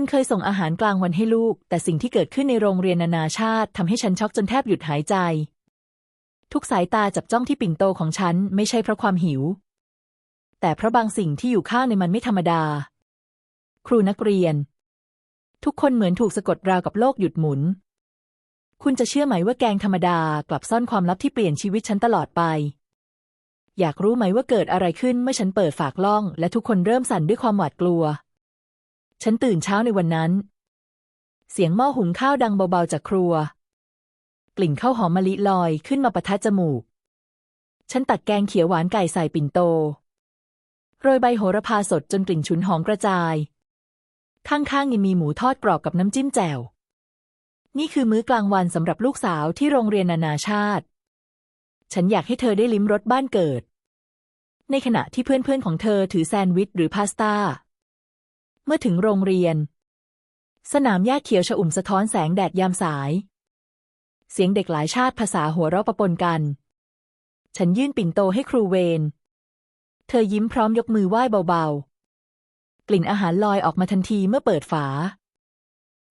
คุณเคยส่งอาหารกลางวันให้ลูก แต่สิ่งที่เกิดขึ้นในโรงเรียนนานาชาติทำให้ฉันช็อกจนแทบหยุดหายใจ ทุกสายตาจับจ้องที่ปิ่นโตของฉันไม่ใช่เพราะความหิว แต่เพราะบางสิ่งที่อยู่ข้างในมันไม่ธรรมดา ครูนักเรียน ทุกคนเหมือนถูกสะกดราวกับโลกหยุดหมุน คุณจะเชื่อไหมว่าแกงธรรมดากลับซ่อนความลับที่เปลี่ยนชีวิตฉันตลอดไป อยากรู้ไหมว่าเกิดอะไรขึ้นเมื่อฉันเปิดฝากล่อง และทุกคนเริ่มสั่นด้วยความหวาดกลัว ฉันตื่นเช้าในวันนั้น เสียงหม้อหุงข้าวดังเบาๆจากครัว กลิ่นข้าวหอมมะลิลอยขึ้นมาปะทะจมูก ฉันตักแกงเขียวหวานไก่ใส่ปิ่นโต โรยใบโหระพาสดจนกลิ่นฉุนหอมกระจาย ข้างๆยังมีหมูทอดกรอบกับน้ำจิ้มแจ่ว นี่คือมื้อกลางวันสำหรับลูกสาวที่โรงเรียนนานาชาติ ฉันอยากให้เธอได้ลิ้มรสบ้านเกิด ในขณะที่เพื่อนๆของเธอถือแซนด์วิชหรือพาสต้า เมื่อถึงโรงเรียน สนามหญ้าเขียวชอุ่มสะท้อนแสงแดดยามสาย เสียงเด็กหลายชาติภาษาหัวเราะปะปนกัน ฉันยื่นปิ่นโตให้ครูเวน เธอยิ้มพร้อมยกมือไหว้เบาๆ กลิ่นอาหารลอยออกมาทันทีเมื่อเปิดฝา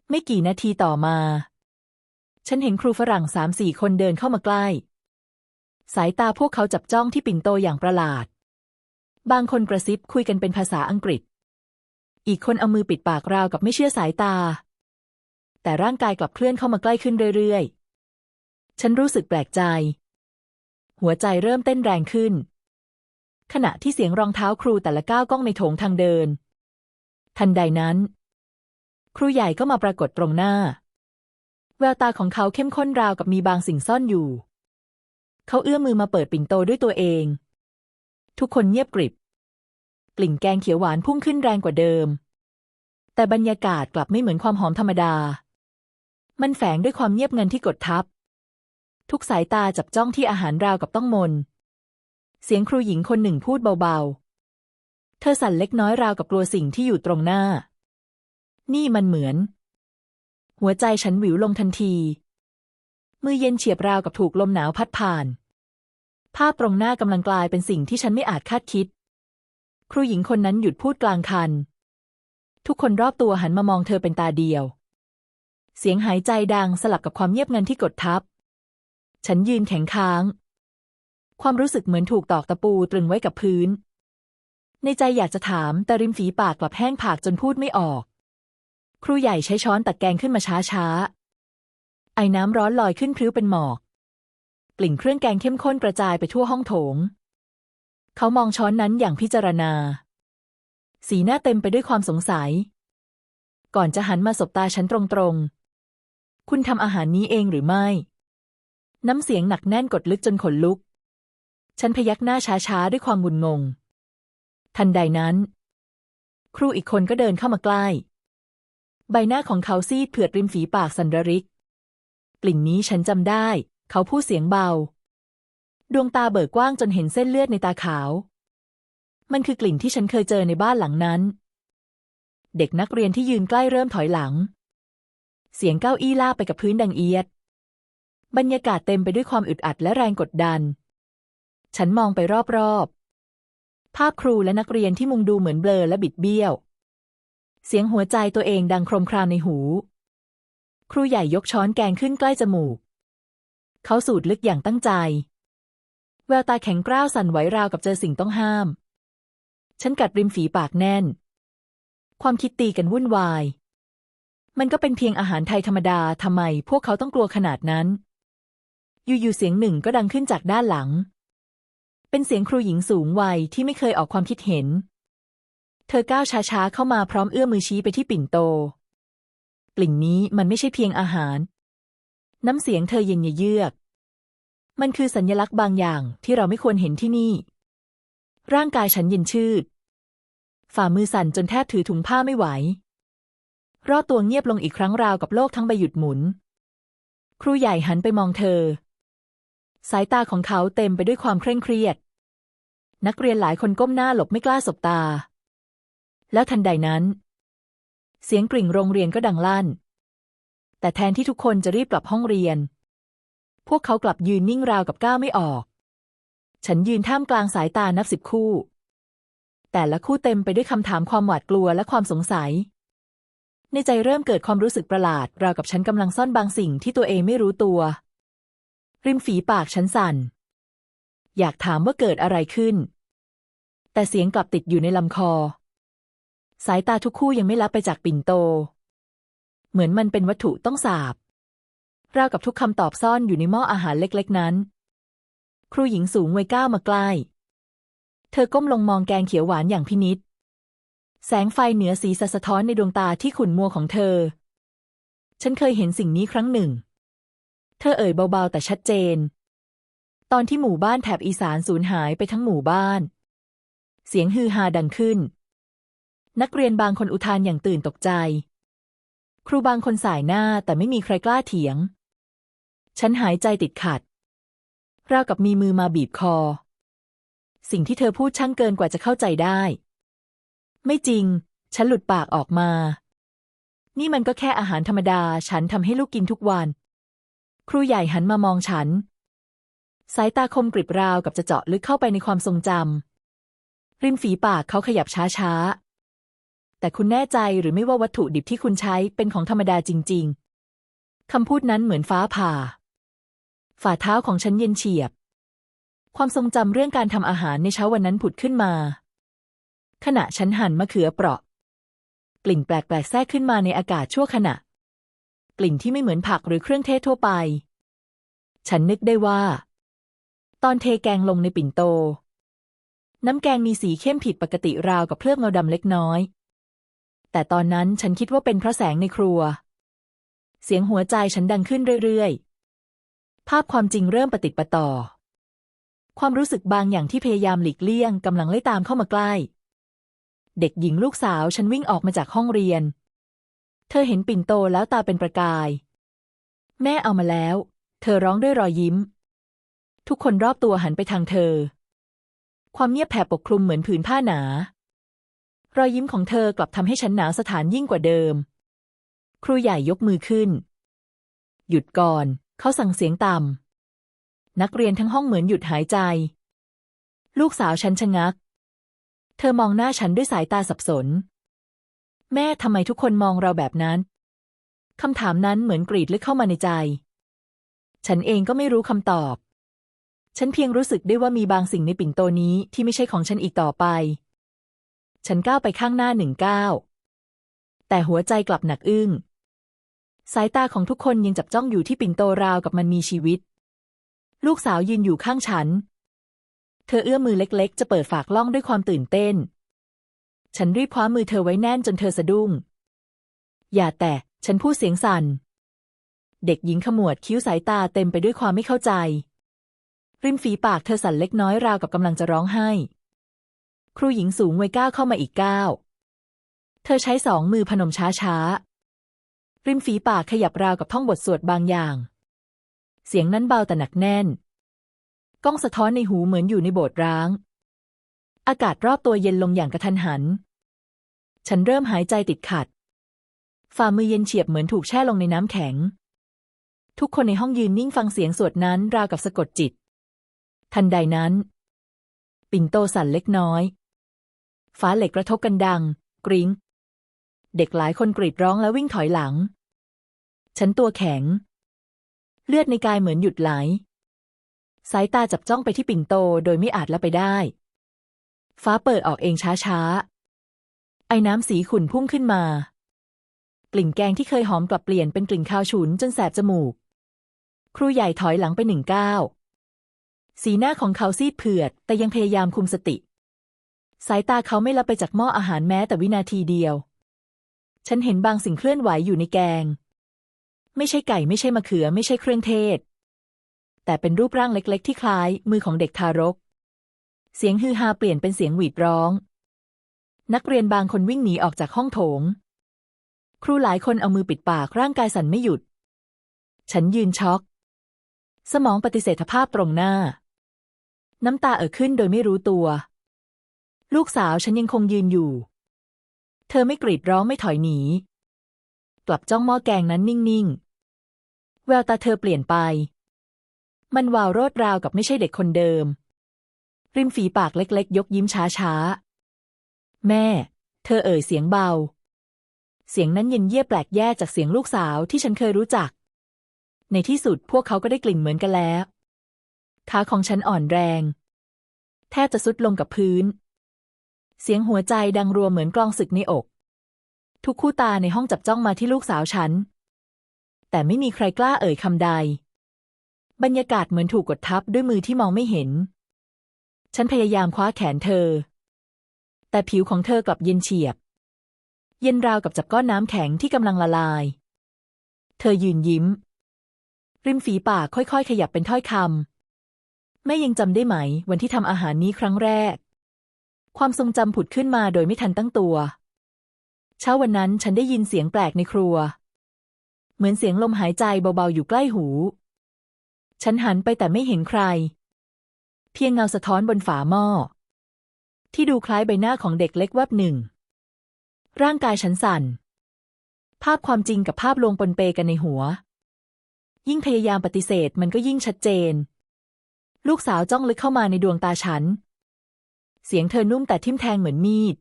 ไม่กี่นาทีต่อมา ฉันเห็นครูฝรั่งสามสี่คนเดินเข้ามาใกล้ สายตาพวกเขาจับจ้องที่ปิ่นโตอย่างประหลาดบางคนกระซิบคุยกันเป็นภาษาอังกฤษ อีกคนเอามือปิดปากราวกับไม่เชื่อสายตา แต่ร่างกายกลับเคลื่อนเข้ามาใกล้ขึ้นเรื่อยๆ ฉันรู้สึกแปลกใจ หัวใจเริ่มเต้นแรงขึ้น ขณะที่เสียงรองเท้าครูแต่ละก้าวก้องในโถงทางเดิน ทันใดนั้น ครูใหญ่ก็มาปรากฏตรงหน้า แววตาของเขาเข้มข้นราวกับมีบางสิ่งซ่อนอยู่ เขาเอื้อมมือมาเปิดปิ่นโตด้วยตัวเอง ทุกคนเงียบกริบ กลิ่นแกงเขียวหวานพุ่งขึ้นแรงกว่าเดิม แต่บรรยากาศกลับไม่เหมือนความหอมธรรมดา มันแฝงด้วยความเงียบงันที่กดทับ ทุกสายตาจับจ้องที่อาหารราวกับต้องมน เสียงครูหญิงคนหนึ่งพูดเบาๆ เธอสั่นเล็กน้อยราวกับกลัวสิ่งที่อยู่ตรงหน้า นี่มันเหมือน หัวใจฉันหวิวลงทันที มือเย็นเฉียบราวกับถูกลมหนาวพัดผ่านภาพตรงหน้ากำลังกลายเป็นสิ่งที่ฉันไม่อาจคาดคิด ครูหญิงคนนั้นหยุดพูดกลางคัน ทุกคนรอบตัวหันมามองเธอเป็นตาเดียว เสียงหายใจดังสลับกับความเงียบงันที่กดทับ ฉันยืนแข็งค้าง ความรู้สึกเหมือนถูกตอกตะปูตรึงไว้กับพื้น ในใจอยากจะถามแต่ริมฝีปากกลับแห้งผากจนพูดไม่ออก ครูใหญ่ใช้ช้อนตักแกงขึ้นมาช้าๆ ไอ้น้ำร้อนลอยขึ้นพริ้วเป็นหมอก กลิ่นเครื่องแกงเข้มข้นกระจายไปทั่วห้องโถง เขามองช้อนนั้นอย่างพิจารณา สีหน้าเต็มไปด้วยความสงสัย ก่อนจะหันมาสบตาฉันตรงๆ คุณทำอาหารนี้เองหรือไม่ น้ำเสียงหนักแน่นกดลึกจนขนลุก ฉันพยักหน้าช้าๆ ด้วยความงุนงง ทันใดนั้น ครูอีกคนก็เดินเข้ามาใกล้ ใบหน้าของเขาซีดเผือดริมฝีปากสันระริก กลิ่นนี้ฉันจำได้ เขาพูดเสียงเบา ดวงตาเบิกกว้างจนเห็นเส้นเลือดในตาขาว มันคือกลิ่นที่ฉันเคยเจอในบ้านหลังนั้น เด็กนักเรียนที่ยืนใกล้เริ่มถอยหลัง เสียงเก้าอี้ลาไปกับพื้นดังเอียด บรรยากาศเต็มไปด้วยความอึดอัดและแรงกดดัน ฉันมองไปรอบๆ ภาพครูและนักเรียนที่มุงดูเหมือนเบลอและบิดเบี้ยว เสียงหัวใจตัวเองดังโครมครามในหู ครูใหญ่ยกช้อนแกงขึ้นใกล้จมูก เขาสูดลึกอย่างตั้งใจ แววตาแข็งกร้าวสั่นไหวราวกับเจอสิ่งต้องห้าม ฉันกัดริมฝีปากแน่น ความคิดตีกันวุ่นวาย มันก็เป็นเพียงอาหารไทยธรรมดาทำไมพวกเขาต้องกลัวขนาดนั้น อยู่ๆเสียงหนึ่งก็ดังขึ้นจากด้านหลัง เป็นเสียงครูหญิงสูงวัยที่ไม่เคยออกความคิดเห็น เธอก้าวช้าๆเข้ามาพร้อมเอื้อมมือชี้ไปที่ปิ่นโต กลิ่นนี้มันไม่ใช่เพียงอาหาร น้ำเสียงเธอเย็นเยือก มันคือสัญลักษณ์บางอย่างที่เราไม่ควรเห็นที่นี่ ร่างกายฉันเย็นชืด ฝ่ามือสั่นจนแทบถือถุงผ้าไม่ไหว รอดตัวเงียบลงอีกครั้งราวกับโลกทั้งใบหยุดหมุน ครูใหญ่หันไปมองเธอ สายตาของเขาเต็มไปด้วยความเคร่งเครียด นักเรียนหลายคนก้มหน้าหลบไม่กล้าสบตา แล้วทันใดนั้น เสียงกริ่งโรงเรียนก็ดังลั่น แต่แทนที่ทุกคนจะรีบกลับห้องเรียน พวกเขากลับยืนนิ่งราวกับก้าวไม่ออก ฉันยืนท่ามกลางสายตานับสิบคู่ แต่ละคู่เต็มไปด้วยคำถามความหวาดกลัวและความสงสัย ในใจเริ่มเกิดความรู้สึกประหลาด ราวกับฉันกำลังซ่อนบางสิ่งที่ตัวเองไม่รู้ตัว ริมฝีปากฉันสั่น อยากถามว่าเกิดอะไรขึ้น แต่เสียงกลับติดอยู่ในลำคอ สายตาทุกคู่ยังไม่ลับไปจากปิ่นโต เหมือนมันเป็นวัตถุต้องสาบ ราวกับทุกคำตอบซ่อนอยู่ในหม้ออาหารเล็กๆนั้น ครูหญิงสูงวัยก้าวมาใกล้ เธอก้มลงมองแกงเขียวหวานอย่างพินิษแสงไฟเหนือสีสะท้อนในดวงตาที่ขุ่นมัวของเธอ ฉันเคยเห็นสิ่งนี้ครั้งหนึ่ง เธอเอ่ยเบาๆแต่ชัดเจน ตอนที่หมู่บ้านแถบอีสานสูญหายไปทั้งหมู่บ้าน เสียงฮือฮาดังขึ้น นักเรียนบางคนอุทานอย่างตื่นตกใจ ครูบางคนสายหน้าแต่ไม่มีใครกล้าเถียง ฉันหายใจติดขัด ราวกับมีมือมาบีบคอ สิ่งที่เธอพูดช่างเกินกว่าจะเข้าใจได้ ไม่จริง ฉันหลุดปากออกมา นี่มันก็แค่อาหารธรรมดา ฉันทำให้ลูกกินทุกวัน ครูใหญ่หันมามองฉัน สายตาคมกริบราวกับจะเจาะลึกเข้าไปในความทรงจำริมฝีปากเขาขยับช้าๆ แต่คุณแน่ใจหรือไม่ว่าวัตถุดิบที่คุณใช้เป็นของธรรมดาจริง ๆคำพูดนั้นเหมือนฟ้าผ่า ฝ่าเท้าของฉันเย็นเฉียบ ความทรงจำเรื่องการทำอาหารในเช้าวันนั้นผุดขึ้นมา ขณะฉันหั่นมะเขือเปราะ กลิ่นแปลกๆแทรกขึ้นมาในอากาศชั่วขณะ กลิ่นที่ไม่เหมือนผักหรือเครื่องเทศทั่วไป ฉันนึกได้ว่า ตอนเทแกงลงในปิ่นโต น้ำแกงมีสีเข้มผิดปกติราวกับเพลือกเงาดำเล็กน้อย แต่ตอนนั้นฉันคิดว่าเป็นเพราะแสงในครัว เสียงหัวใจฉันดังขึ้นเรื่อยๆ ภาพความจริงเริ่มประติดประต่อ ความรู้สึกบางอย่างที่พยายามหลีกเลี่ยงกำลังไล่ตามเข้ามาใกล้ เด็กหญิงลูกสาวฉันวิ่งออกมาจากห้องเรียน เธอเห็นปิ่นโตแล้วตาเป็นประกาย แม่เอามาแล้ว เธอร้องด้วยรอยยิ้ม ทุกคนรอบตัวหันไปทางเธอ ความเงียบแผ่ปกคลุมเหมือนผืนผ้าหนา รอยยิ้มของเธอกลับทำให้ฉันหนาวสถานยิ่งกว่าเดิม ครูใหญ่ยกมือขึ้น หยุดก่อน เขาสั่งเสียงต่ำ นักเรียนทั้งห้องเหมือนหยุดหายใจ ลูกสาวฉันชะงัก เธอมองหน้าฉันด้วยสายตาสับสน แม่ทำไมทุกคนมองเราแบบนั้น คำถามนั้นเหมือนกรีดลึกเข้ามาในใจ ฉันเองก็ไม่รู้คำตอบ ฉันเพียงรู้สึกได้ว่ามีบางสิ่งในปิ่นโตนี้ที่ไม่ใช่ของฉันอีกต่อไป ฉันก้าวไปข้างหน้าหนึ่งก้าวแต่หัวใจกลับหนักอึ้ง สายตาของทุกคนยังจับจ้องอยู่ที่ปิ่นโตราวกับมันมีชีวิต ลูกสาวยืนอยู่ข้างฉัน เธอเอื้อมมือเล็กๆ จะเปิดฝากล่องด้วยความตื่นเต้น ฉันรีบคว้ามือเธอไว้แน่นจนเธอสะดุ้ง อย่าแตะ ฉันพูดเสียงสั่น เด็กหญิงขมวดคิ้วสายตาเต็มไปด้วยความไม่เข้าใจ ริมฝีปากเธอสั่นเล็กน้อยราวกับกำลังจะร้องไห้ ครูหญิงสูงวัยก้าวเข้ามาอีกก้าว เธอใช้สองมือพนมช้าๆ ริมฝีปากขยับราวกับท่องบทสวดบางอย่าง เสียงนั้นเบาแต่หนักแน่น ก้องสะท้อนในหูเหมือนอยู่ในโบสถ์ร้าง อากาศรอบตัวเย็นลงอย่างกระทันหัน ฉันเริ่มหายใจติดขัด ฝ่ามือเย็นเฉียบเหมือนถูกแช่ลงในน้ำแข็ง ทุกคนในห้องยืนนิ่งฟังเสียงสวดนั้นราวกับสะกดจิต ทันใดนั้น ปิ่นโตสั่นเล็กน้อยฟ้าเหล็กกระทบกันดัง กริ้ง เด็กหลายคนกรีดร้องแล้ววิ่งถอยหลัง ฉันตัวแข็ง เลือดในกายเหมือนหยุดไหล สายตาจับจ้องไปที่ปิ่นโตโดยไม่อาจละไปได้ ฟ้าเปิดออกเองช้าๆ ไอ้น้ำสีขุ่นพุ่งขึ้นมา กลิ่นแกงที่เคยหอมกลับเปลี่ยนเป็นกลิ่นคาวฉุนจนแสบจมูก ครูใหญ่ถอยหลังไปหนึ่งก้าวสีหน้าของเขาซีดเผือด แต่ยังพยายามคุมสติ สายตาเขาไม่ละไปจากหม้ออาหารแม้แต่วินาทีเดียว ฉันเห็นบางสิ่งเคลื่อนไหวอยู่ในแกง ไม่ใช่ไก่ไม่ใช่มะเขือไม่ใช่เครื่องเทศ แต่เป็นรูปร่างเล็ก ๆ ที่คล้าย มือของเด็กทารก เสียงฮือฮาเปลี่ยนเป็นเสียงหวีดร้อง นักเรียนบางคนวิ่งหนีออกจากห้องโถง ครูหลายคนเอามือปิดปากร่างกายสั่นไม่หยุด ฉันยืนช็อก สมองปฏิเสธภาพตรงหน้า น้ำตาเอ่อขึ้นโดยไม่รู้ตัว ลูกสาวฉันยังคงยืนอยู่ เธอไม่กรีดร้องไม่ถอยหนีกลับจ้องหม้อแกงนั้นนิ่ง ๆ แววตาเธอเปลี่ยนไป มันวาวโรดราวกับไม่ใช่เด็กคนเดิม ริมฝีปากเล็กๆ ยกยิ้มช้าๆ แม่ เธอเอ่ยเสียงเบา เสียงนั้นเย็นเยียแปลกแยกจากเสียงลูกสาวที่ฉันเคยรู้จัก ในที่สุดพวกเขาก็ได้กลิ่นเหมือนกันแล้ว ขาของฉันอ่อนแรง แทบจะสุดลงกับพื้น เสียงหัวใจดังรัวเหมือนกลองศึกในอก ทุกคู่ตาในห้องจับจ้องมาที่ลูกสาวฉัน แต่ไม่มีใครกล้าเอ่ยคำใด บรรยากาศเหมือนถูกกดทับด้วยมือที่มองไม่เห็น ฉันพยายามคว้าแขนเธอ แต่ผิวของเธอกลับเย็นเฉียบ เย็นราวกับจับก้อนน้ำแข็งที่กำลังละลาย เธอยืนยิ้ม ริมฝีปากค่อยๆ ขยับเป็นถ้อยคำแม่ยังจำได้ไหม วันที่ทำอาหารนี้ครั้งแรก ความทรงจำผุดขึ้นมาโดยไม่ทันตั้งตัว เช้าวันนั้นฉันได้ยินเสียงแปลกในครัว เหมือนเสียงลมหายใจเบาๆอยู่ใกล้หู ฉันหันไปแต่ไม่เห็นใคร เพียงเงาสะท้อนบนฝาหม้อ ที่ดูคล้ายใบหน้าของเด็กเล็กแวบหนึ่ง ร่างกายฉันสั่น ภาพความจริงกับภาพลวงปนเปกันในหัว ยิ่งพยายามปฏิเสธมันก็ยิ่งชัดเจน ลูกสาวจ้องลึกเข้ามาในดวงตาฉัน เสียงเธอนุ่มแต่ทิ่มแทงเหมือนมีด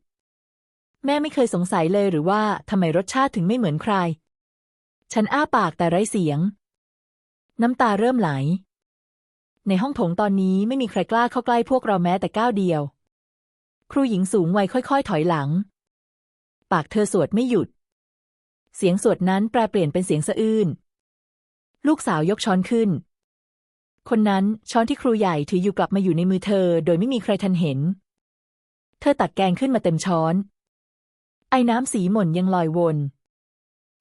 แม่ไม่เคยสงสัยเลยหรือว่าทำไมรสชาติถึงไม่เหมือนใคร ฉันอ้าปากแต่ไร้เสียง น้ำตาเริ่มไหล ในห้องโถงตอนนี้ไม่มีใครกล้าเข้าใกล้พวกเราแม้แต่ก้าวเดียว ครูหญิงสูงวัยค่อย ๆ ถอยหลัง ปากเธอสวดไม่หยุด เสียงสวดนั้นแปลเปลี่ยนเป็นเสียงสะอื้น ลูกสาวยกช้อนขึ้น คนนั้นช้อนที่ครูใหญ่ถืออยู่กลับมาอยู่ในมือเธอ โดยไม่มีใครทันเห็น เธอตักแกงขึ้นมาเต็มช้อน ไอ้น้ำสีหม่นยังลอยวน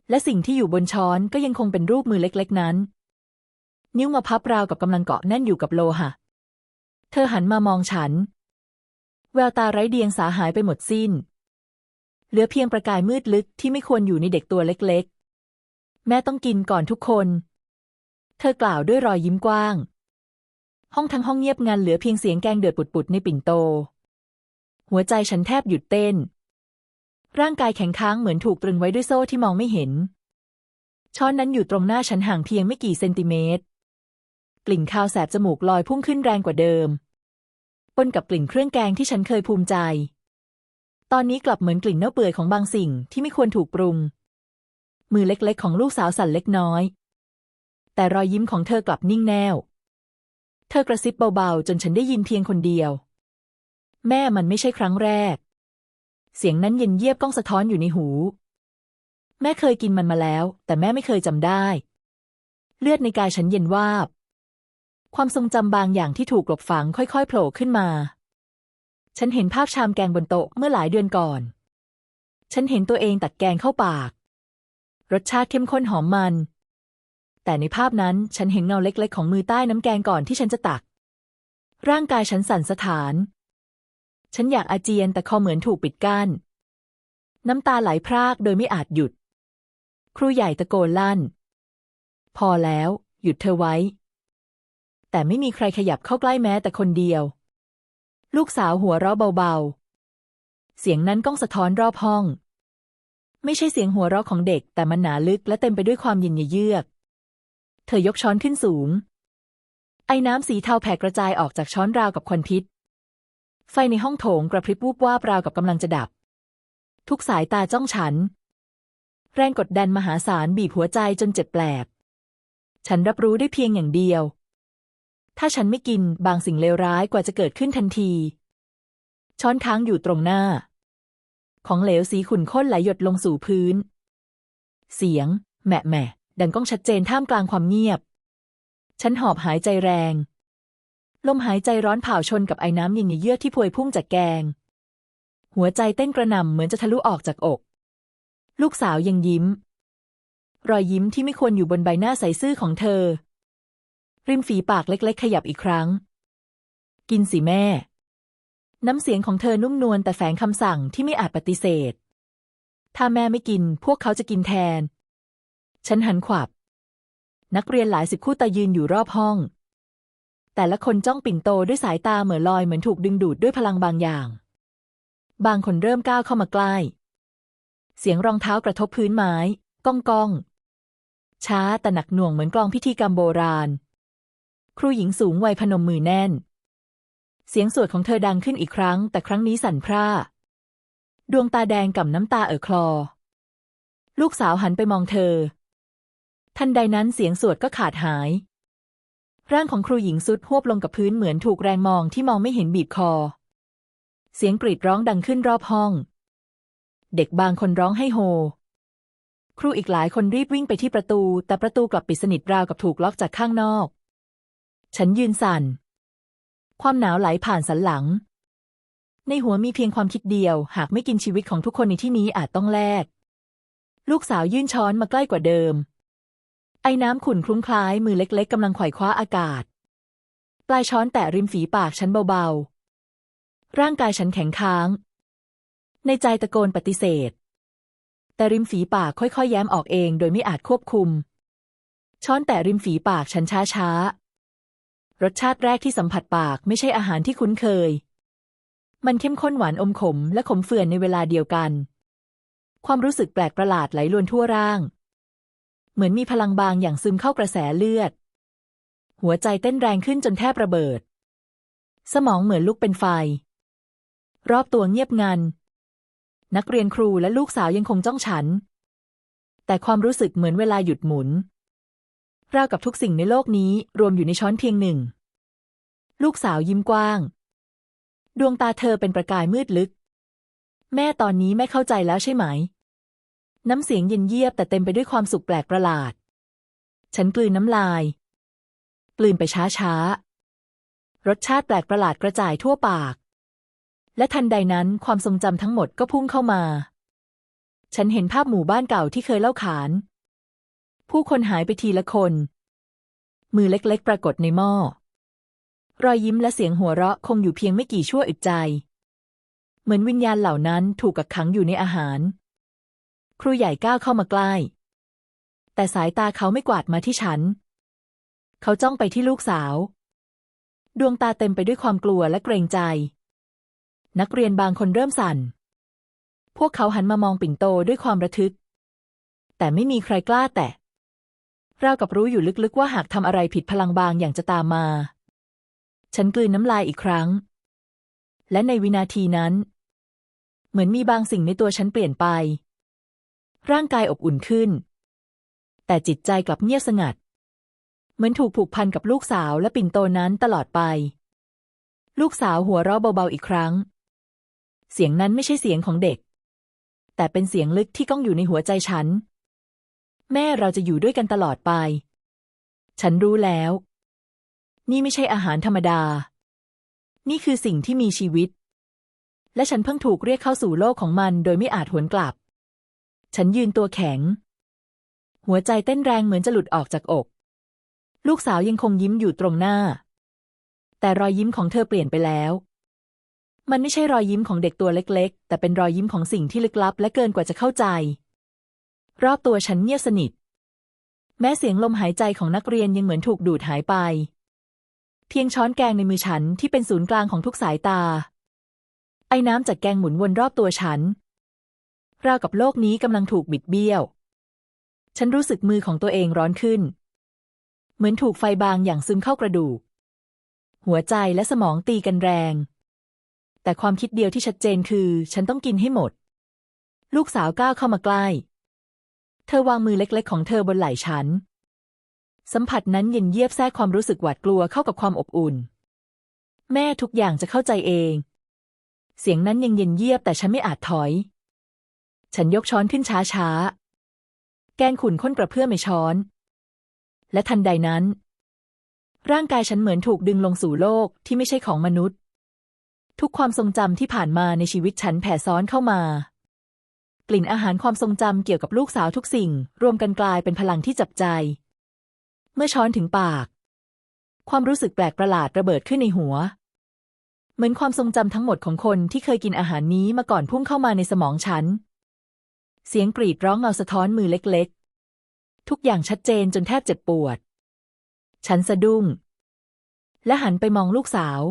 และสิ่งที่อยู่บนช้อนก็ยังคงเป็นรูปมือเล็กๆนั้น นิ้วมาพับราวกับกำลังเกาะแน่นอยู่กับโลหะ เธอหันมามองฉัน แววตาไร้เดียงสาหายไปหมดสิ้น เหลือเพียงประกายมืดลึกที่ไม่ควรอยู่ในเด็กตัวเล็กๆ แม่ต้องกินก่อนทุกคน เธอกล่าวด้วยรอยยิ้มกว้าง ห้องทั้งห้องเงียบงันเหลือเพียงเสียงแกงเดือดปุดๆในปิ่นโต หัวใจฉันแทบหยุดเต้น ร่างกายแข็งค้างเหมือนถูกตรึงไว้ด้วยโซ่ที่มองไม่เห็น ช้อนนั้นอยู่ตรงหน้าฉันห่างเพียงไม่กี่เซนติเมตร กลิ่นคาวแสบจมูกลอยพุ่งขึ้นแรงกว่าเดิมปนกับกลิ่นเครื่องแกงที่ฉันเคยภูมิใจ ตอนนี้กลับเหมือนกลิ่นเน่าเปื่อยของบางสิ่งที่ไม่ควรถูกปรุง มือเล็กๆ ของลูกสาวสั่นเล็กน้อย แต่รอยยิ้มของเธอกลับนิ่งแน่ว เธอกระซิบเบาๆ จนฉันได้ยินเพียงคนเดียว แม่มันไม่ใช่ครั้งแรก เสียงนั้นเย็นเยียบก้องสะท้อนอยู่ในหู แม่เคยกินมันมาแล้ว แต่แม่ไม่เคยจำได้ เลือดในกายฉันเย็นวาบ ความทรงจำบางอย่างที่ถูกกลบฝังค่อยๆโผล่ขึ้นมา ฉันเห็นภาพชามแกงบนโต๊ะเมื่อหลายเดือนก่อน ฉันเห็นตัวเองตักแกงเข้าปาก รสชาติเข้มข้นหอมมัน แต่ในภาพนั้นฉันเห็นเงาเล็กๆ ของมือใต้น้ำแกงก่อนที่ฉันจะตัก ร่างกายฉันสั่นสะท้าน ฉันอยากอาเจียนแต่คอเหมือนถูกปิดกั้น น้ำตาไหลพรากโดยไม่อาจหยุด ครูใหญ่ตะโกนลั่น พอแล้ว หยุดเธอไว้ แต่ไม่มีใครขยับเข้าใกล้แม้แต่คนเดียว ลูกสาวหัวเราะเบาๆ เสียงนั้นก้องสะท้อนรอบห้อง ไม่ใช่เสียงหัวเราะของเด็ก แต่มันหนาลึกและเต็มไปด้วยความเย็นเยือก เธอยกช้อนขึ้นสูง ไอ้น้ำสีเทาแผ่กระจายออกจากช้อนราวกับควันพิษ ไฟในห้องโถงกระพริบวูบวาบราวกับกำลังจะดับ ทุกสายตาจ้องฉัน แรงกดดันมหาศาลบีบหัวใจจนเจ็บแปลบ ฉันรับรู้ได้เพียงอย่างเดียว ถ้าฉันไม่กินบางสิ่งเลวร้ายกว่าจะเกิดขึ้นทันที ช้อนค้างอยู่ตรงหน้า ของเหลวสีขุ่นข้นไหลหยดลงสู่พื้น เสียงแหมะแหมะดังก้องชัดเจนท่ามกลางความเงียบ ฉันหอบหายใจแรง ลมหายใจร้อนเผาชนกับไอ้น้ำเย็นเยือกที่พวยพุ่งจากแกง หัวใจเต้นกระหน่ำเหมือนจะทะลุออกจากอก ลูกสาวยังยิ้ม รอยยิ้มที่ไม่ควรอยู่บนใบหน้าใสซื่อของเธอ ริมฝีปากเล็ก ๆ ขยับอีกครั้ง กินสิแม่ น้ำเสียงของเธอนุ่มนวลแต่แฝงคำสั่งที่ไม่อาจปฏิเสธ ถ้าแม่ไม่กินพวกเขาจะกินแทน ฉันหันขวับ นักเรียนหลายสิบคู่ตายืนอยู่รอบห้อง แต่ละคนจ้องปิ่นโตด้วยสายตาเหมือลอยเหมือนถูกดึงดูดด้วยพลังบางอย่าง บางคนเริ่มก้าวเข้ามาใกล้ เสียงรองเท้ากระทบพื้นไม้ก้องก้อง ช้าแต่หนักหน่วงเหมือนกลองพิธีกรรมโบราณ ครูหญิงสูงวัยพนมมือแน่น เสียงสวดของเธอดังขึ้นอีกครั้ง แต่ครั้งนี้สั่นพร่า ดวงตาแดงกับน้ำตาเอ่อคลอ ลูกสาวหันไปมองเธอ ทันใดนั้นเสียงสวดก็ขาดหาย ร่างของครูหญิงสุดหวบลงกับพื้นเหมือนถูกแรงมองที่มองไม่เห็นบีบคอ เสียงกรีดร้องดังขึ้นรอบห้อง เด็กบางคนร้องให้โฮ ครูอีกหลายคนรีบวิ่งไปที่ประตู แต่ประตูกลับปิดสนิทราวกับถูกล็อกจากข้างนอก ฉันยืนสั่น ความหนาวไหลผ่านสันหลัง ในหัวมีเพียงความคิดเดียว หากไม่กินชีวิตของทุกคนในที่นี้อาจต้องแลก ลูกสาวยื่นช้อนมาใกล้กว่าเดิม ไอ้น้ำขุ่นคลุ้งคล้ายมือเล็กๆกำลังไขว่คว้าอากาศ ปลายช้อนแตะริมฝีปากฉันเบาๆ ร่างกายฉันแข็งค้าง ในใจตะโกนปฏิเสธ แต่ริมฝีปากค่อยๆ แย้มออกเองโดยไม่อาจควบคุม ช้อนแตะริมฝีปากฉันช้าๆ รสชาติแรกที่สัมผัสปากไม่ใช่อาหารที่คุ้นเคย มันเข้มข้นหวานอมขมและขมเฟื่อนในเวลาเดียวกัน ความรู้สึกแปลกประหลาดไหลลวนทั่วร่าง เหมือนมีพลังบางอย่างซึมเข้ากระแสเลือด หัวใจเต้นแรงขึ้นจนแทบระเบิด สมองเหมือนลุกเป็นไฟ รอบตัวเงียบงัน นักเรียนครูและลูกสาวยังคงจ้องฉัน แต่ความรู้สึกเหมือนเวลาหยุดหมุนราวกับทุกสิ่งในโลกนี้รวมอยู่ในช้อนเพียงหนึ่ง ลูกสาวยิ้มกว้าง ดวงตาเธอเป็นประกายมืดลึก แม่ตอนนี้แม่เข้าใจแล้วใช่ไหม น้ำเสียงเย็นเยียบแต่เต็มไปด้วยความสุขแปลกประหลาด ฉันกลืนน้ำลาย กลืนไปช้าๆรสชาติแปลกประหลาดกระจายทั่วปาก และทันใดนั้นความทรงจำทั้งหมดก็พุ่งเข้ามา ฉันเห็นภาพหมู่บ้านเก่าที่เคยเล่าขาน ผู้คนหายไปทีละคน มือเล็กๆ ปรากฏในหม้อ รอยยิ้มและเสียงหัวเราะคงอยู่เพียงไม่กี่ชั่วอึดใจ เหมือนวิญญาณเหล่านั้นถูกกักขังอยู่ในอาหาร ครูใหญ่ก้าวเข้ามาใกล้ แต่สายตาเขาไม่กวาดมาที่ฉัน เขาจ้องไปที่ลูกสาว ดวงตาเต็มไปด้วยความกลัวและเกรงใจ นักเรียนบางคนเริ่มสั่น พวกเขาหันมามองปิ่นโตด้วยความระทึก แต่ไม่มีใครกล้าแตะรากับรู้อยู่ลึกๆว่าหากทำอะไรผิดพลังบางอย่างจะตามมา ฉันกลืนน้ำลายอีกครั้ง และในวินาทีนั้น เหมือนมีบางสิ่งในตัวฉันเปลี่ยนไป ร่างกายอบอุ่นขึ้น แต่จิตใจกลับเงียบสงัด เหมือนถูกผูกพันกับลูกสาวและปิ่นโตนั้นตลอดไป ลูกสาวหัวเราะเบาๆอีกครั้ง เสียงนั้นไม่ใช่เสียงของเด็ก แต่เป็นเสียงลึกที่ก้องอยู่ในหัวใจฉัน แม่เราจะอยู่ด้วยกันตลอดไป ฉันรู้แล้ว นี่ไม่ใช่อาหารธรรมดา นี่คือสิ่งที่มีชีวิต และฉันเพิ่งถูกเรียกเข้าสู่โลกของมันโดยไม่อาจหวนกลับ ฉันยืนตัวแข็ง หัวใจเต้นแรงเหมือนจะหลุดออกจากอก ลูกสาวยังคงยิ้มอยู่ตรงหน้า แต่รอยยิ้มของเธอเปลี่ยนไปแล้ว มันไม่ใช่รอยยิ้มของเด็กตัวเล็ก ๆ แต่เป็นรอยยิ้มของสิ่งที่ลึกลับและเกินกว่าจะเข้าใจ รอบตัวฉันเงียบสนิท แม้เสียงลมหายใจของนักเรียนยังเหมือนถูกดูดหายไป เพียงช้อนแกงในมือฉันที่เป็นศูนย์กลางของทุกสายตา ไอ้น้ำจากแกงหมุนวนรอบตัวฉัน ราวกับโลกนี้กำลังถูกบิดเบี้ยว ฉันรู้สึกมือของตัวเองร้อนขึ้น เหมือนถูกไฟบางอย่างซึมเข้ากระดูก หัวใจและสมองตีกันแรง แต่ความคิดเดียวที่ชัดเจนคือ ฉันต้องกินให้หมด ลูกสาวก้าวเข้ามาใกล้ เธอวางมือเล็กๆ ของเธอบนไหล่ฉัน สัมผัสนั้นเย็นเยียบแทรกความรู้สึกหวาดกลัวเข้ากับความอบอุ่น แม่ทุกอย่างจะเข้าใจเองเสียงนั้นยังเย็นเยียบแต่ฉันไม่อาจถอย ฉันยกช้อนขึ้นช้าๆแกงขุ่นข้นกระเพื่อไมในช้อน และทันใดนั้น ร่างกายฉันเหมือนถูกดึงลงสู่โลกที่ไม่ใช่ของมนุษย์ ทุกความทรงจำที่ผ่านมาในชีวิตฉันแผ่ซ้อนเข้ามา กลิ่นอาหารความทรงจำเกี่ยวกับลูกสาวทุกสิ่ง รวมกันกลายเป็นพลังที่จับใจ เมื่อช้อนถึงปาก ความรู้สึกแปลกประหลาดระเบิดขึ้นในหัวเหมือนความทรงจำทั้งหมดของคนที่เคยกินอาหารนี้มาก่อนพุ่งเข้ามาในสมองฉัน เสียงกรีดร้องเงาสะท้อนมือเล็กๆ ทุกอย่างชัดเจนจนแทบเจ็บปวด ฉันสะดุ้ง และหันไปมองลูกสาว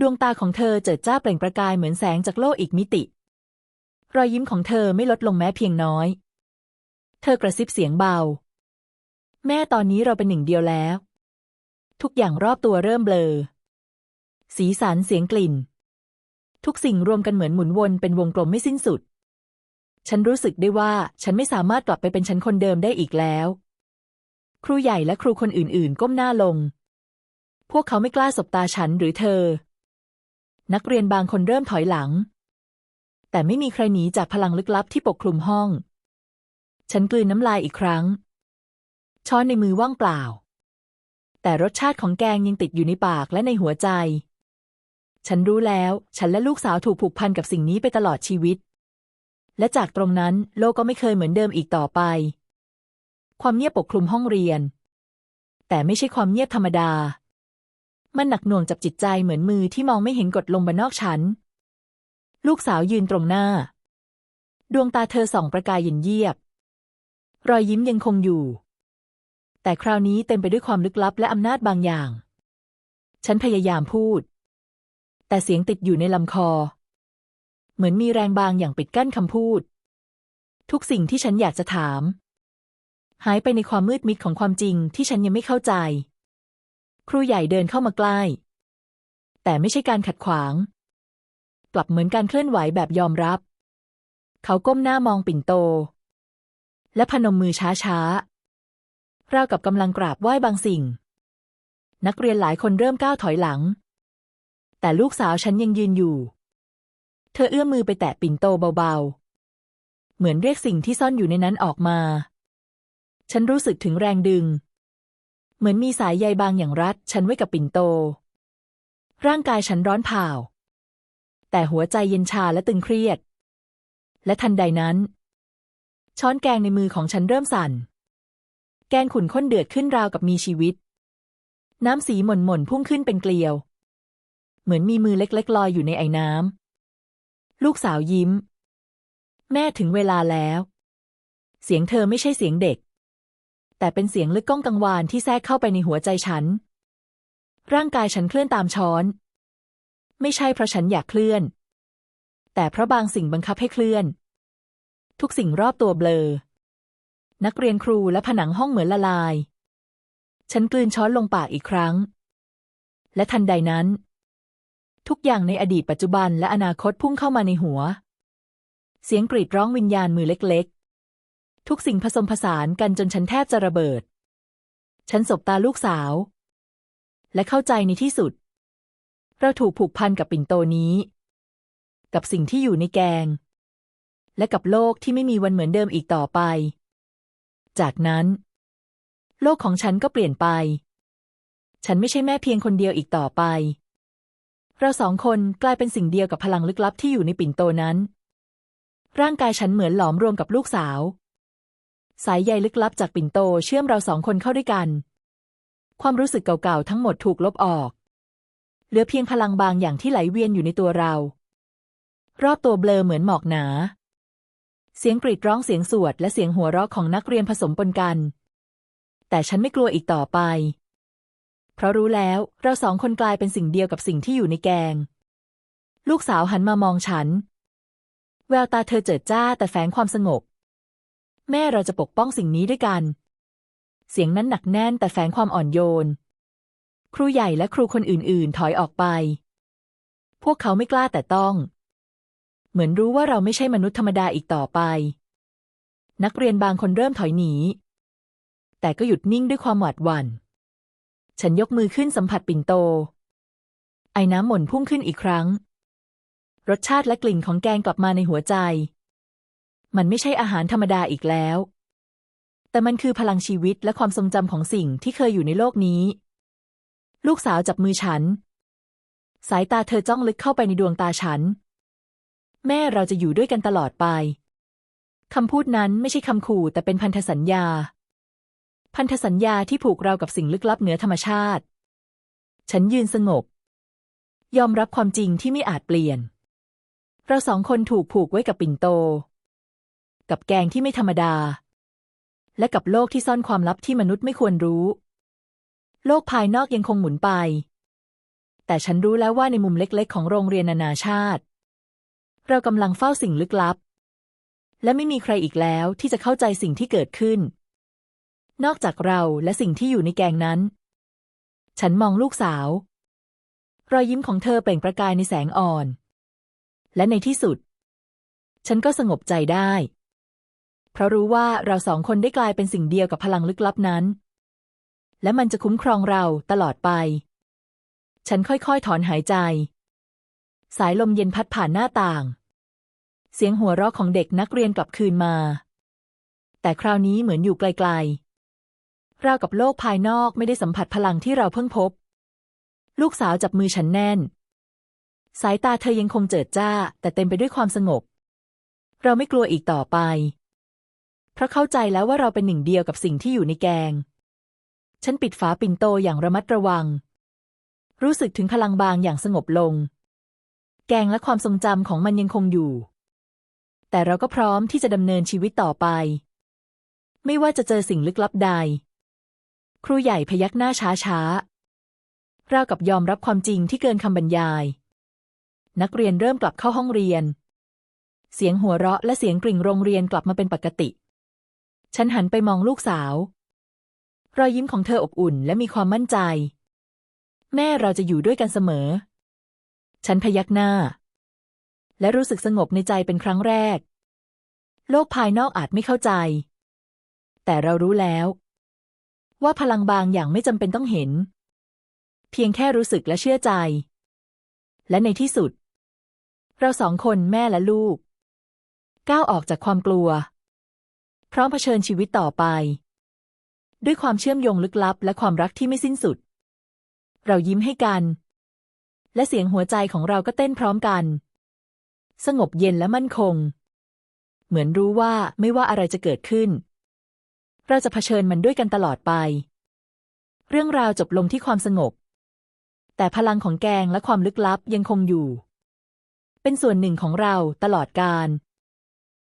ดวงตาของเธอเจิดจ้าเปล่งประกายเหมือนแสงจากโลกอีกมิติ รอยยิ้มของเธอไม่ลดลงแม้เพียงน้อย เธอกระซิบเสียงเบา แม่ตอนนี้เราเป็นหนึ่งเดียวแล้ว ทุกอย่างรอบตัวเริ่มเบลอ สีสันเสียงกลิ่น ทุกสิ่งรวมกันเหมือนหมุนวนเป็นวงกลมไม่สิ้นสุด ฉันรู้สึกได้ว่าฉันไม่สามารถกลับไปเป็นฉันคนเดิมได้อีกแล้ว ครูใหญ่และครูคนอื่นๆ ก้มหน้าลง พวกเขาไม่กล้าสบตาฉันหรือเธอ นักเรียนบางคนเริ่มถอยหลัง แต่ไม่มีใครหนีจากพลังลึกลับที่ปกคลุมห้อง ฉันกลืนน้ำลายอีกครั้ง ช้อนในมือว่างเปล่า แต่รสชาติของแกงยังติดอยู่ในปากและในหัวใจ ฉันรู้แล้ว ฉันและลูกสาวถูกผูกพันกับสิ่งนี้ไปตลอดชีวิต และจากตรงนั้นโลกก็ไม่เคยเหมือนเดิมอีกต่อไป ความเงียบปกคลุมห้องเรียน แต่ไม่ใช่ความเงียบธรรมดา มันหนักหน่วงจับจิตใจเหมือนมือที่มองไม่เห็นกดลงบนนอกฉันลูกสาวยืนตรงหน้า ดวงตาเธอส่องประกายเย็นเยียบ รอยยิ้มยังคงอยู่ แต่คราวนี้เต็มไปด้วยความลึกลับและอำนาจบางอย่าง ฉันพยายามพูด แต่เสียงติดอยู่ในลำคอ เหมือนมีแรงบางอย่างปิดกั้นคำพูด ทุกสิ่งที่ฉันอยากจะถาม หายไปในความมืดมิดของความจริงที่ฉันยังไม่เข้าใจ ครูใหญ่เดินเข้ามาใกล้ แต่ไม่ใช่การขัดขวาง กลับเหมือนการเคลื่อนไหวแบบยอมรับ เขาก้มหน้ามองปิ่นโต และพนมมือช้าๆราวกับกำลังกราบไหว้บางสิ่ง นักเรียนหลายคนเริ่มก้าวถอยหลังแต่ลูกสาวฉันยังยืนอยู่ เธอเอื้อมมือไปแตะปิ่นโตเบาๆ เหมือนเรียกสิ่งที่ซ่อนอยู่ในนั้นออกมา ฉันรู้สึกถึงแรงดึง เหมือนมีสายใยบางอย่างรัด ฉันไว้กับปิ่นโต ร่างกายฉันร้อนเผาแต่หัวใจเย็นชาและตึงเครียด และทันใดนั้น ช้อนแกงในมือของฉันเริ่มสั่น แกงขุ่นข้นเดือดขึ้นราวกับมีชีวิต น้ำสีหม่นหม่นพุ่งขึ้นเป็นเกลียว เหมือนมีมือเล็ก ๆ ลอยอยู่ในไอ้น้ำ ลูกสาวยิ้ม แม่ถึงเวลาแล้ว เสียงเธอไม่ใช่เสียงเด็ก แต่เป็นเสียงลึกก้องกังวานที่แทรกเข้าไปในหัวใจฉัน ร่างกายฉันเคลื่อนตามช้อน ไม่ใช่เพราะฉันอยากเคลื่อน แต่เพราะบางสิ่งบังคับให้เคลื่อน ทุกสิ่งรอบตัวเบลอ นักเรียนครูและผนังห้องเหมือนละลาย ฉันกลืนช้อนลงปากอีกครั้ง และทันใดนั้น ทุกอย่างในอดีตปัจจุบันและอนาคตพุ่งเข้ามาในหัว เสียงกรีดร้องวิญญาณมือเล็กๆ ทุกสิ่งผสมผสานกันจนฉันแทบจะระเบิด ฉันสบตาลูกสาว และเข้าใจในที่สุด เราถูกผูกพันกับปิ่นโตนี้ กับสิ่งที่อยู่ในแกง และกับโลกที่ไม่มีวันเหมือนเดิมอีกต่อไป จากนั้น โลกของฉันก็เปลี่ยนไป ฉันไม่ใช่แม่เพียงคนเดียวอีกต่อไป เราสองคนกลายเป็นสิ่งเดียวกับพลังลึกลับที่อยู่ในปิ่นโตนั้น ร่างกายฉันเหมือนหลอมรวมกับลูกสาว สายใยลึกลับจากปิ่นโตเชื่อมเราสองคนเข้าด้วยกัน ความรู้สึกเก่าๆทั้งหมดถูกลบออก เหลือเพียงพลังบางอย่างที่ไหลเวียนอยู่ในตัวเรา รอบตัวเบลอเหมือนหมอกหนา เสียงกรีดร้องเสียงสวดและเสียงหัวเราะของนักเรียนผสมปนกัน แต่ฉันไม่กลัวอีกต่อไป เพราะรู้แล้วเราสองคนกลายเป็นสิ่งเดียวกับสิ่งที่อยู่ในแกง ลูกสาวหันมามองฉัน แววตาเธอเจิดจ้าแต่แฝงความสงบ แม่เราจะปกป้องสิ่งนี้ด้วยกัน เสียงนั้นหนักแน่นแต่แฝงความอ่อนโยน ครูใหญ่และครูคนอื่นๆ ถอยออกไป พวกเขาไม่กล้าแต่ต้อง เหมือนรู้ว่าเราไม่ใช่มนุษย์ธรรมดาอีกต่อไป นักเรียนบางคนเริ่มถอยหนีแต่ก็หยุดนิ่งด้วยความหวาดหวัน่น ฉันยกมือขึ้นสัมผัสปิ่นโต ไอ้น้ำหม่นพุ่งขึ้นอีกครั้ง รสชาติและกลิ่นของแกงกลับมาในหัวใจ มันไม่ใช่อาหารธรรมดาอีกแล้ว แต่มันคือพลังชีวิตและความทรงจำของสิ่งที่เคยอยู่ในโลกนี้ ลูกสาวจับมือฉัน สายตาเธอจ้องลึกเข้าไปในดวงตาฉัน แม่เราจะอยู่ด้วยกันตลอดไปคำพูดนั้นไม่ใช่คำขู่แต่เป็นพันธสัญญา พันธสัญญาที่ผูกเรากับสิ่งลึกลับเหนือธรรมชาติ ฉันยืนสงบ ยอมรับความจริงที่ไม่อาจเปลี่ยน เราสองคนถูกผูกไว้กับปิ่นโต กับแกงที่ไม่ธรรมดา และกับโลกที่ซ่อนความลับที่มนุษย์ไม่ควรรู้ โลกภายนอกยังคงหมุนไป แต่ฉันรู้แล้วว่าในมุมเล็กๆ ของโรงเรียนนานาชาติ เรากำลังเฝ้าสิ่งลึกลับ และไม่มีใครอีกแล้วที่จะเข้าใจสิ่งที่เกิดขึ้น นอกจากเราและสิ่งที่อยู่ในแกงนั้น ฉันมองลูกสาว รอยยิ้มของเธอเปล่งประกายในแสงอ่อน และในที่สุด ฉันก็สงบใจได้ เพราะรู้ว่าเราสองคนได้กลายเป็นสิ่งเดียวกับพลังลึกลับนั้น และมันจะคุ้มครองเราตลอดไป ฉันค่อยๆถอนหายใจ สายลมเย็นพัดผ่านหน้าต่าง เสียงหัวเราะของเด็กนักเรียนกลับคืนมาแต่คราวนี้เหมือนอยู่ไกลๆ ราวกับโลกภายนอกไม่ได้สัมผัสพลังที่เราเพิ่งพบ ลูกสาวจับมือฉันแน่น สายตาเธอยังคงเจิดจ้า แต่เต็มไปด้วยความสงบ เราไม่กลัวอีกต่อไป เพราะเข้าใจแล้วว่าเราเป็นหนึ่งเดียวกับสิ่งที่อยู่ในแกง ฉันปิดฝาปิ่นโตอย่างระมัดระวัง รู้สึกถึงพลังบางอย่างสงบลง แกงและความทรงจำของมันยังคงอยู่ แต่เราก็พร้อมที่จะดำเนินชีวิตต่อไป ไม่ว่าจะเจอสิ่งลึกลับใด ครูใหญ่พยักหน้าช้าช้าราวกับยอมรับความจริงที่เกินคำบรรยาย นักเรียนเริ่มกลับเข้าห้องเรียน เสียงหัวเราะและเสียงกริ่งโรงเรียนกลับมาเป็นปกติ ฉันหันไปมองลูกสาว รอยยิ้มของเธออบอุ่นและมีความมั่นใจ แม่เราจะอยู่ด้วยกันเสมอ ฉันพยักหน้า และรู้สึกสงบในใจเป็นครั้งแรก โลกภายนอกอาจไม่เข้าใจ แต่เรารู้แล้ว ว่าพลังบางอย่างไม่จำเป็นต้องเห็น เพียงแค่รู้สึกและเชื่อใจ และในที่สุด เราสองคนแม่และลูก ก้าวออกจากความกลัว พร้อมเผชิญชีวิตต่อไป ด้วยความเชื่อมโยงลึกลับ และความรักที่ไม่สิ้นสุด เรายิ้มให้กัน และเสียงหัวใจของเราก็เต้นพร้อมกัน สงบเย็นและมั่นคง เหมือนรู้ว่าไม่ว่าอะไรจะเกิดขึ้น เราจะเผชิญมันด้วยกันตลอดไป เรื่องราวจบลงที่ความสงบ แต่พลังของแกงและความลึกลับยังคงอยู่ เป็นส่วนหนึ่งของเราตลอดกาล